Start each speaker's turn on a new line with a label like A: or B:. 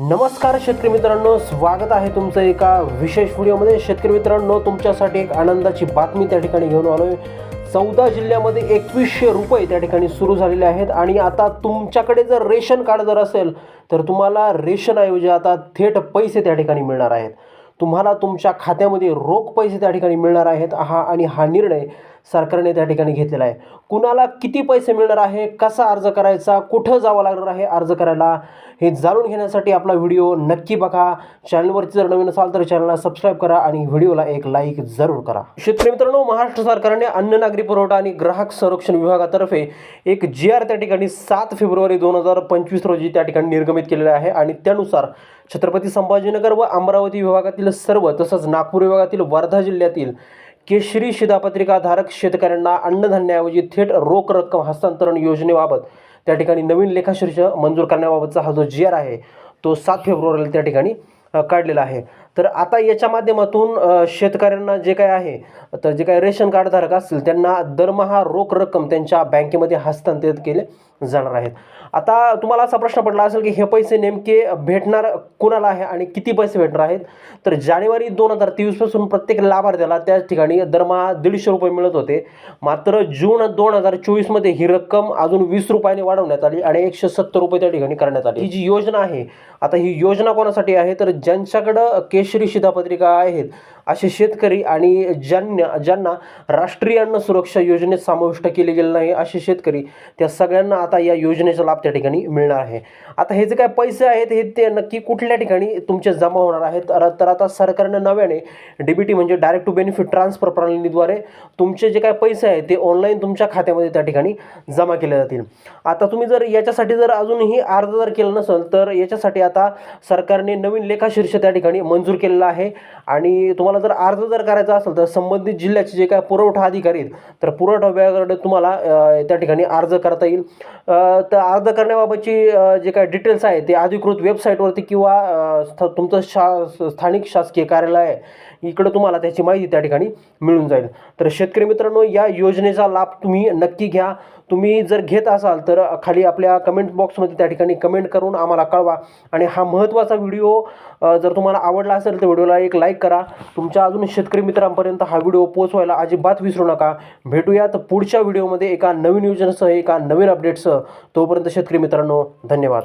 A: नमस्कार शेतकरी मित्रांनो स्वागत आहे तुमचं एका विशेष व्हिडिओमध्ये. शेतकरी मित्रांनो तुमच्यासाठी एक आनंदाची बातमी त्या ठिकाणी घेऊन आलोय. चौदा जिल्ह्यामध्ये एकवीसशे रुपये त्या ठिकाणी सुरू झालेले आहेत आणि आता तुमच्याकडे जर रेशन कार्ड जर असेल तर तुम्हाला रेशनऐवजी आता थेट पैसे त्या ठिकाणी मिळणार आहेत. तुम्हाला तुमच्या खात्यामध्ये रोख पैसे त्या ठिकाणी मिळणार आहेत. हा आणि हा निर्णय सरकारने त्या ठिकाणी घेतलेला आहे. कुणाला किती पैसे मिळणार आहे? कसा अर्ज करायचा? कुठं जावं लागणार आहे अर्ज करायला? हे जाणून घेण्यासाठी आपला व्हिडिओ नक्की बघा. चॅनलवरती जर नवीन असाल तर चॅनलला सबस्क्राईब करा आणि व्हिडिओला एक लाईक जरूर करा. शेतकरी मित्रांनो महाराष्ट्र सरकारने अन्न नागरी पुरवठा आणि ग्राहक संरक्षण विभागातर्फे एक जी आर त्या ठिकाणी सात फेब्रुवारी दोन हजार पंचवीस रोजी त्या ठिकाणी निर्गमित केलेला आहे. आणि त्यानुसार छत्रपती संभाजीनगर व अमरावती विभागातील सर्व तसंच नागपूर विभागातील वर्धा जिल्ह्यातील केशरी शिधापत्रिकाधारक शेतकऱ्यांना अन्नधान्याऐवजी थेट रोख रक्कम हस्तांतरण योजनेबाबत त्या ठिकाणी नवीन लेखाशीर्ष मंजूर करण्याबाबतचा हा जो जी आर आहे तो सात फेब्रुवारीला त्या ठिकाणी काढलेला आहे. तर आता याच्या माध्यमातून शेतकऱ्यांना जे काय आहे तर जे काय रेशन कार्डधारक असतील त्यांना दरमहा रोख रक्कम त्यांच्या बँकेमध्ये हस्तांतरित केले जाणार आहेत. आता तुम्हाला असा प्रश्न पडला असेल की हे पैसे नेमके भेटणार कुणाला आहे आणि किती पैसे भेटणार आहेत? तर जानेवारी दोन हजार तेवीसपासून प्रत्येक लाभार्थ्याला त्या ठिकाणी दरमहा दीडशे रुपये मिळत होते. मात्र जून दोन हजार चोवीसमध्ये ही रक्कम अजून वीस रुपयाने वाढवण्यात आली आणि एकशे सत्तर रुपये त्या ठिकाणी करण्यात आली. ही जी योजना आहे आता ही योजना कोणासाठी आहे? तर ज्यांच्याकडं केश केशरी शिधापत्रिका आहेत. असे शेतकरी आणि ज्यांना ज्यांना राष्ट्रीय अन्न सुरक्षा योजनेत समाविष्ट केले गेले नाही असे शेतकरी त्या सगळ्यांना आता या योजनेचा लाभ त्या ठिकाणी मिळणार आहे. आता हे जे काय पैसे आहेत हे ते नक्की कुठल्या ठिकाणी तुमचे जमा होणार आहेत? तर तर आता सरकारनं नव्याने डीबीटी म्हणजे डायरेक्ट टू बेनिफिट ट्रान्सफर प्रणालीद्वारे तुमचे जे काय पैसे आहेत ते ऑनलाईन तुमच्या खात्यामध्ये त्या ठिकाणी जमा केले जातील. आता तुम्ही जर याच्यासाठी जर अजूनही अर्ज जर केला नसेल तर याच्यासाठी आता सरकारने नवीन लेखाशीर्ष त्या ठिकाणी मंजूर केलेला आहे. आणि तुम्हाला जर अर्ज जर करायचा असेल तर संबंधित जिल्ह्याचे जे काय पुरवठा अधिकारी आहेत तर पुरवठा विभागाकडे तुम्हाला त्या ठिकाणी अर्ज करता येईल. तर अर्ज करण्याबाबतची जे काय डिटेल्स आहे ते अधिकृत वेबसाईटवरती किंवा स्थ- तुमचं शा स्थानिक शासकीय कार्यालय आहे इकडं तुम्हाला त्याची माहिती त्या ठिकाणी मिळून जाईल. तर शेतकरी मित्रांनो या योजनेचा लाभ तुम्ही नक्की घ्या. तुम्ही जर घेत असाल तर खाली आपल्या कमेंट बॉक्समध्ये त्या ठिकाणी कमेंट करून आम्हाला कळवा. आणि हा महत्त्वाचा व्हिडिओ जर तुम्हाला आवडला असेल तर व्हिडिओला एक लाईक करा. तुमच्या अजून शेतकरी मित्रांपर्यंत हा व्हिडिओ पोहोचवायला अजिबात विसरू नका. भेटूयात पुढच्या व्हिडिओमध्ये एका नवीन योजनेसह एका नवीन अपडेटसह तोपर्यंत शेतकरी मित्रांनो धन्यवाद.